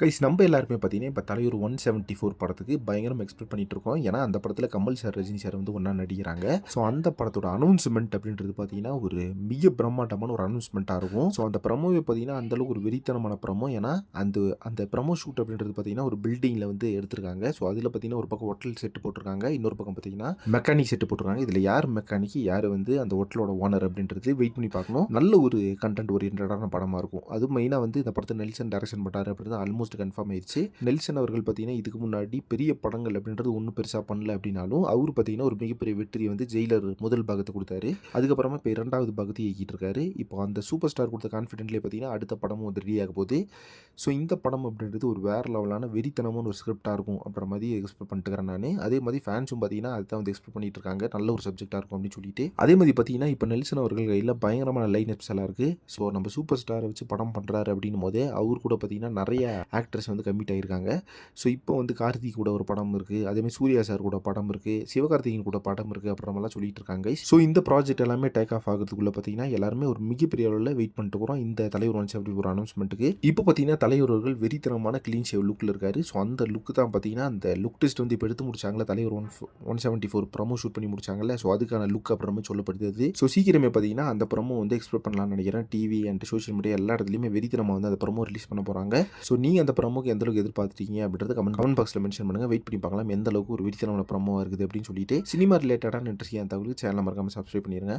Guys நம்ம எல்லாருமே பார்த்தீங்கன்னா இப்போ தலையூர் ஒன் செவன்ட்டி ஃபோர் படத்துக்கு பயங்கரம் எக்ஸ்பெக்ட் பண்ணிட்டு இருக்கோம். ஏன்னா அந்த படத்தில் கமல் சார் ரஜினி சார் வந்து ஒன்றா நடிக்கிறாங்க. ஸோ அந்த படத்தோட அனௌன்ஸ்மெண்ட் அப்படின்றது பார்த்தீங்கன்னா ஒரு மிக பிரம்மாண்டமான ஒரு அனௌன்ஸ்மெண்ட்டாக இருக்கும். ஸோ அந்த ப்ரமோவை பார்த்தீங்கன்னா அந்தளவுக்கு ஒரு வெறித்தனமான ப்ரமோ ஏன்னா அந்த அந்த ப்ரமோ ஷூட் அப்படின்றது பார்த்தீங்கன்னா ஒரு பில்டிங்கில் வந்து எடுத்திருக்காங்க. ஸோ அதில் பார்த்தீங்கன்னா ஒரு பக்கம் ஹோட்டல் செட்டு போட்டிருக்காங்க. இன்னொரு பக்கம் பார்த்தீங்கன்னா மெக்கானிக் செட்டு போட்டிருக்காங்க. இதில் யார் மெக்கானிக் யார் வந்து அந்த ஹோட்டலோட ஓனர் அப்படின்றது வெயிட் பண்ணி பார்க்கணும். நல்ல ஒரு கண்டென்ட் ஓரியன்டான படமாக இருக்கும். அது மெயினாக வந்து இந்த படத்தை நெல்சன் டைரக்ஷன் பண்ணார் அப்படின்றது ஆல்மோஸ்ட் கன்ஃபார்ம் ஆயிடுச்சு. நெல்சன் அவர்கள் பார்த்தீங்கன்னா இதுக்கு முன்னாடி பெரிய படங்கள் அப்படின்றது ஒன்றும் பெருசாக பண்ணல அப்படின்னாலும் அவர் பார்த்தீங்கன்னா ஒரு மிகப்பெரிய வெற்றி வந்து ஜெயிலர் முதல் பாகத்தை கொடுத்தாரு. அதுக்கப்புறமா இப்போ இரண்டாவது பாகத்தை இயக்கிட்டு இருக்காரு. இப்போ அந்த சூப்பர் ஸ்டார் கொடுத்த கான்ஃபிடென்ட்லேயே பார்த்தீங்கன்னா அடுத்த படமும் வந்து ரெடி ஆக போகுது. ஸோ இந்த படம் அப்படின்றது ஒரு வேற லெவலான வெறித்தனமான ஒரு ஸ்கிரிப்டாக இருக்கும் அப்புற மாதிரி எக்ஸ்பெக்ட் பண்ணிட்டுக்கிறேன் நான். அதே மாதிரி ஃபேன்ஸும் பார்த்தீங்கன்னா அதுதான் வந்து எக்ஸ்பெக்ட் பண்ணிட்டு இருக்காங்க. நல்ல ஒரு சப்ஜெக்டாக இருக்கும் அப்படின்னு சொல்லிட்டு. அதே மாதிரி பார்த்தீங்கன்னா இப்போ நெல்சன் அவர்கள் கையில் பயங்கரமான லைன் எல்லாம் இருக்குது ஸோ நம்ம சூப்பர் ஸ்டாரை வச்சு படம் பண்ணுறாரு அப்படின்னும் போதே அவர் கூட பார்த்தீங்கன்னா நிறைய ஆக்ட்ரஸ் வந்து கம்மிட் ஆகியிருக்காங்க ஸோ இப்போ வந்து கார்த்திக் கூட ஒரு படம் இருக்குது அதேமாதிரி சூர்யா சார் கூட படம் இருக்குது சிவகார்த்திகேயன் கூட படம் இருக்குது அப்புறமெல்லாம் சொல்லிட்டு இருக்காங்க ஸோ இந்த ப்ராஜெக்ட் எல்லாமே டேக் ஆஃப் ஆகிறதுக்குள்ள பார்த்தீங்கன்னா எல்லாருமே ஒரு மிகப்பெரிய அளவில் வெயிட் பண்ணிட்டு இருக்கிறோம். இந்த தலைவர் ஒன் அப்படி ஒரு அனௌன்ஸ்மெண்ட்டுக்கு இப்போ பார்த்தீங்கன்னா தலைவர் வெறித்தனமான க்ளீன் ஷேவ் லுக்கில் இருக்கார். ஸோ அந்த லுக்கு தான் பார்த்தீங்கன்னா அந்த லுக் டெஸ்ட் வந்து இப்போ எடுத்து முடிச்சாங்களே தலைவர் one one seventy four promo shoot பண்ணி முடிச்சாங்கல்ல. ஸோ அதுக்கான லுக் அப்புறமே சொல்லப்படுது. ஸோ சீக்கிரமே பார்த்தீங்கன்னா அந்த ப்ரமோ வந்து எக்ஸ்பெக்ட் பண்ணலாம்னு நினைக்கிறேன். டிவி அண்ட் சோஷியல் மீடியா எல்லா இடத்துலையுமே வெறித்தனமாக வந்து அந்த ப்ரமோ ரிலீஸ் பண்ண போகிறாங்க ஸோ நீங்கள் அந்த ப்ரமோக்கு எந்த அளவுக்கு எதிர்பார்த்துட்டீங்க அப்படின்றத கமெண்ட் கமெண்ட் பாக்ஸில் மென்ஷன் பண்ணுங்கள் வெயிட் பண்ணி பார்க்கலாம். எந்த அளவுக்கு ஒரு வெறித்தனமான ப்ரமோ இருக்குது அப்படின்னு சொல்லிட்டு. சினிமா ரிலேட்டடான இன்ட்ரெஸ்டியான தகவலுக்கு சேனல் மறக்காமல் சப்ஸ்கிரைப் பண்ணிடுங்க